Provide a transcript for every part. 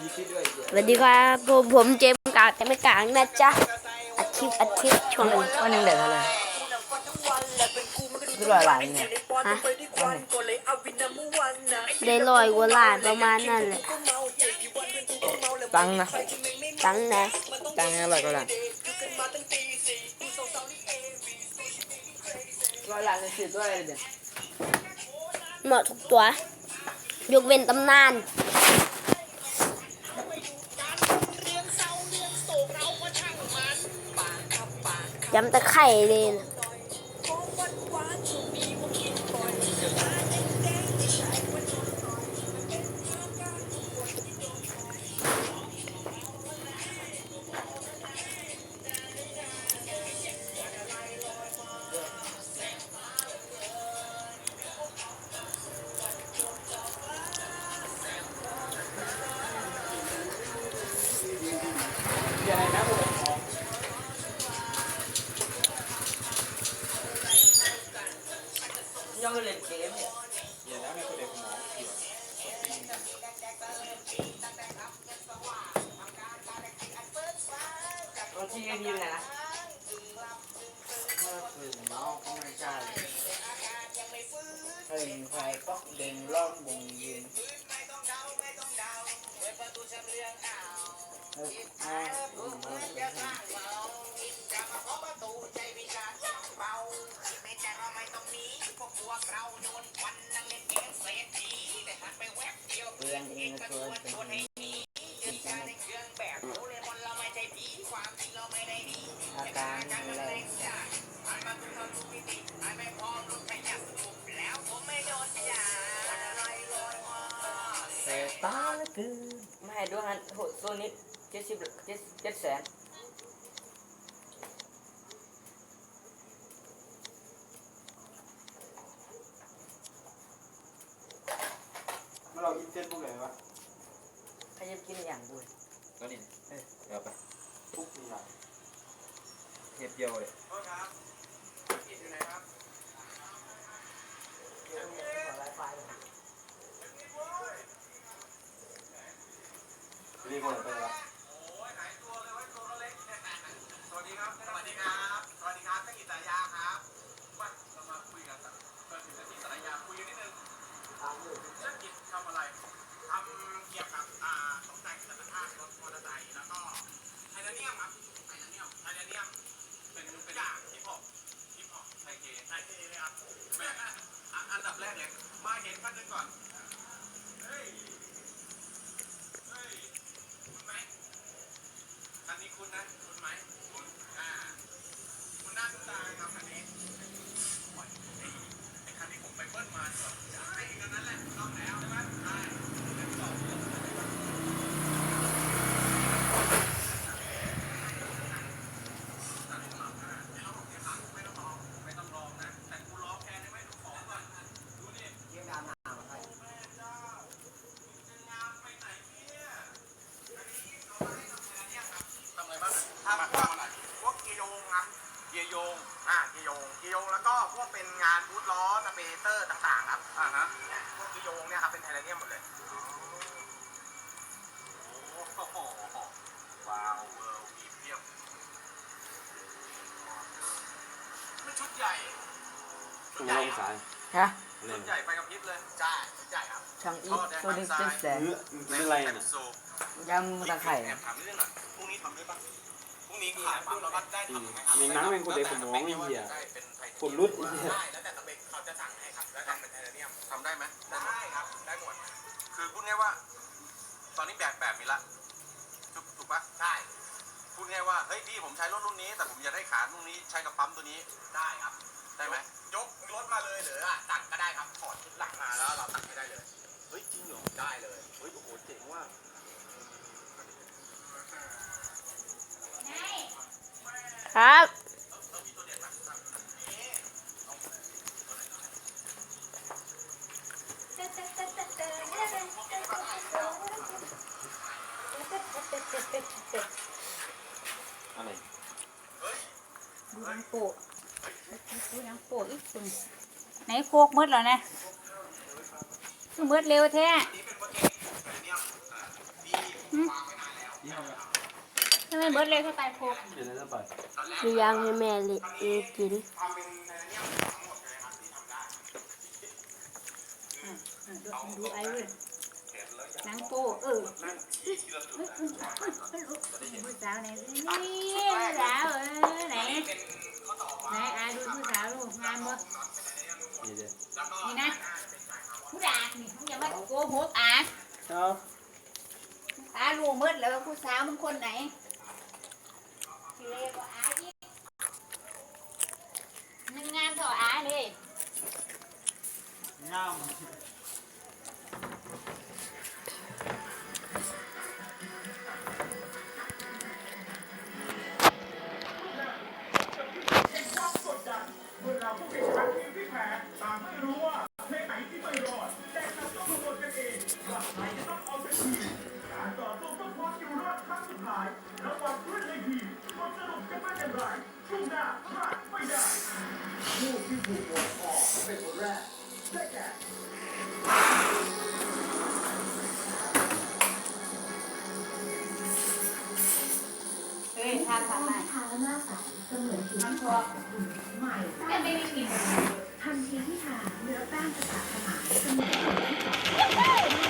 สวัสดีครับผมผมเจมส์กาแต่ไม่กลางนะจ๊ะอาทิตย์อาทิตย์ช่วงหนึ่งวันหนึ่งเด็ดเท่าไหร่ดูหลายหลายเนี่ยฮะได้ลอยกว่าล้านประมาณนั่นแหละตังค์นะตังค์นะตังค์อร่อยกว่าหลังร้อยหลังจะสิบด้วยเด็ดเหมาะทุกตัว ยกเว้นตำนาน ยำตะไคร่เลยนะ บางทีก็ดีนะเมื่อคืนน้องก็ไม่ใช่เฮ้ยใครก็เด่นร่องบงยืนเฮ้ย อาการอะไรเสตาละคือไม่ให้ด้วยฮันโหโซนิดเจ็ดสิบเจ็ดเจ็ดแสนมาเราอินเทนพวกไหนวะใครจะกินอย่างบุญตัวนี้เออเดี๋ยวไป ทุกอย่างเทียบเดียวเลยรีบหมดไปแล้ว อันดับแรกเลยมาเห็นท่านนึงก่อน ต่างๆครับอ่าฮะพวกเกียร์โยงเนี่ยครับเป็นไทเทเนียมหมดเลย โอ้โหว้าวเวิร์พรีเมียมมันชุดใหญ่ชุดใหญ่ครับฮะชุดใหญ่ไปกับพริบเลยใช่ชุดใหญ่ครับช่างอีโซนิดเจ็ดแสนเนื้อมันเป็นอะไรแอน่ะปโซยำตะไคร่แอบถามนิดนึงหน่อยพรุ่งนี้ทำได้ปะ พรุ่งนี้ขายปั๊บเราก็ได้ทำไหมครับในน้ำเป็นคนเด็กผมมองไอ้เหี้ยได้เป็นไทเทเนียมคนรุดไอ้เหี้ย ได้แล้วแต่สเปคเขาจะสั่งให้ครับแล้วทำเป็นไทเทเนียมทำได้ไหมได้ครับได้หมดคือพูดง่ายว่า ตอนนี้แบบแบบมีละถูกถูกปะใช่พูดง่ายว่าเฮ้ยพี่ผมใช้รถรุ่นนี้ แต่ผมอยากได้ขารุ่นนี้ใช้กับปั๊มตัวนี้ได้ครับ ได้ไหมยกรถมาเลยหรืออะสั่งก็ได้ครับ ครับะไรดูนางโปะโปะอีกคนไหนโคกมืดแล้วนะมืดเร็วแท้ ทำไมเบิร์ดเลยเข้าไปโครบาดรืยางให้แม่เลยเอกินดูไอ้เว้ยนางโปเออผู้สาวไหนนี่ผู้สาวเออไหนไหนอาดูผู้สาวลูกงามบ่นี่นะผู้ด่านี่มึงอย่ามาโกหกอะเอาอาลูกมืดแล้วผู้สาวมึงคนไหน เฮ้ยทำทำไมทาแล้วหน้าใสเสมือนผิวตัใหม่แม่ไม่มีกลิ่นทันทีที่ทาเนื้อแป้งจะสาดสมานเสมือ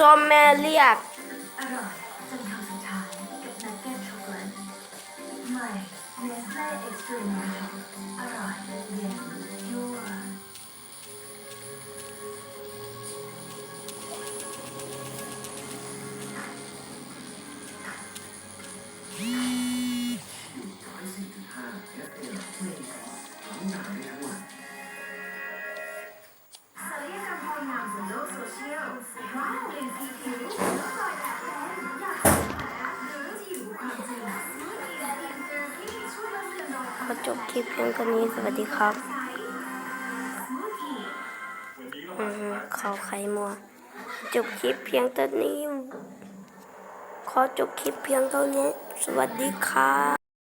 ส้มแม่เรียก อร่อยจนคำสุดท้ายกับนักเก็ตช็อกโกแลตใหม่เนสเล่เอ็กซ์ตรีมอร่อยเย็น ก็จบคลิปเพียงเท่านี้สวัสดีครับเขาไข่มัว จบคลิปเพียงเท่านี้ ขอจบคลิปเพียงเท่านี้ สวัสดีครับ